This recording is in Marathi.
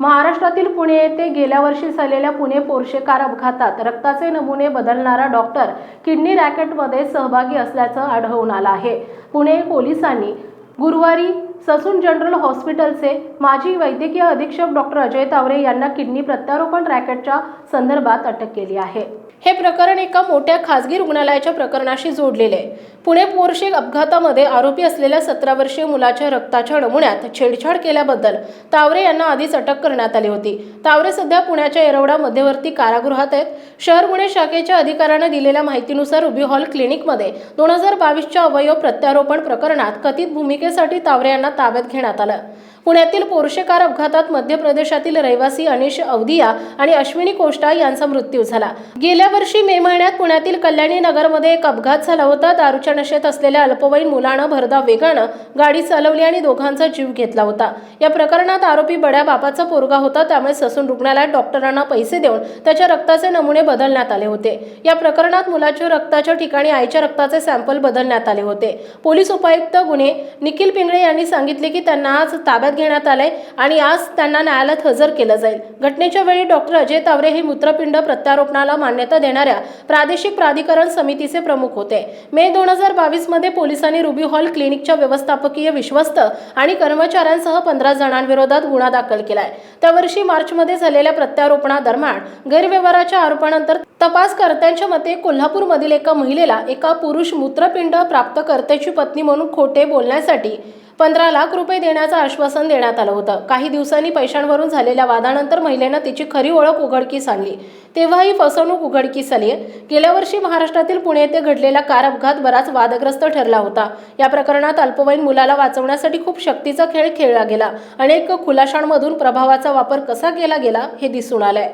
महाराष्ट्रातील पुणे येथे गेल्या वर्षी झालेल्या पुणे पोर्शे कार अपघातात रक्ताचे नमुने बदलणारा डॉक्टर किडनी रॅकेटमध्ये सहभागी असल्याचं आढळून आलं आहे. पुणे पोलिसांनी गुरुवारी ससून जनरल हॉस्पिटलचे माजी वैद्यकीय अधीक्षक डॉक्टर अजय तावरे यांना किडनी प्रत्यारोपण रॅकेटच्या संदर्भात अटक केली आहे. हे प्रकरण एका मोठ्या खासगी रुग्णालयाच्या प्रकरणाशी जोडलेले आहे. पुणे पोरशे अपघातामध्ये आरोपी असलेल्या सतरा वर्षीय मुलाच्या रक्ताच्या नमुन्यात छेडछाड केल्याबद्दल तावरे यांना आधीच अटक करण्यात आली होती. तावरे सध्या पुण्याच्या येरवडा मध्यवर्ती कारागृहात आहेत. शहर गुन्हे शाखेच्या अधिकाऱ्याने दिलेल्या माहितीनुसार रुबी हॉल क्लिनिकमध्ये दोन हजार बावीसच्या अवयव प्रत्यारोपण प्रकरणात कथित भूमिकेसाठी तावरे यांना ताब्यात घेण्यात आलं. पुण्यातील पोरशेकार अपघातात मध्य प्रदेशातील रहिवासी अनिश अवधिया आणि अश्विनी कोष्टा यांचा मृत्यू झाला. गेल्या वर्षी मे महिन्यात पुण्यातील कल्याणी नगरमध्ये एक अपघात झाला होता. दारूच्या नशेत असलेल्या अल्पवयीन मुलानं भरधाव वेगानं गाडी चालवली आणि दोघांचा जीव घेतला होता. या प्रकरणात आरोपी बड्या बापाचा पोरगा होता. त्यामुळे ससून रुग्णालयात डॉक्टरांना पैसे देऊन त्याच्या रक्ताचे नमुने बदलण्यात आले होते. या प्रकरणात मुलाच्या रक्ताच्या ठिकाणी आईच्या रक्ताचे सॅम्पल बदलण्यात आले होते. पोलीस उपायुक्त गुन्हे निखिल पिंगळे यांनी सांगितले की त्यांना आज ताब्यात घेण्यात आलंय आणि आज त्यांना न्यायालयात हजर केलं जाईल. घटनेच्या वेळी डॉक्टर अजय तावरे हे मूत्रपिंड प्रत्यारोपणाला मान्यता देणाऱ्या प्रादेशिक प्राधिकरण समितीचे प्रमुख होते. मे दोन हजार बावीसमध्ये पोलिसांनी रुबी हॉल क्लिनिकच्या व्यवस्थापकीय विश्वस्त आणि कर्मचाऱ्यांसह पंधरा जणांविरोधात गुन्हा दाखल केलाय. त्या वर्षी मार्चमध्ये झालेल्या प्रत्यारोपणादरम्यान गैरव्यवहाराच्या आरोपानंतर तपासकर्त्यांच्या मते कोल्हापूरमधील एका महिलेला एका पुरुष मूत्रपिंड प्राप्तकर्त्याची पत्नी म्हणून खोटे बोलण्यासाठी पंधरा लाख रुपये देण्याचं आश्वासन देण्यात आलं होतं. काही दिवसांनी पैशांवरून झालेल्या वादानंतर महिलेनं तिची खरी ओळख उघडकीस आणली. तेव्हा ही फसवणूक उघडकीस आली. गेल्या वर्षी महाराष्ट्रातील पुणे येथे घडलेला कार अपघात बराच वादग्रस्त ठरला होता. या प्रकरणात अल्पवयीन मुलाला वाचवण्यासाठी खूप शक्तीचा खेळ खेळला गेला. अनेक खुलाशांमधून प्रभावाचा वापर कसा केला गेला हे दिसून आलंय.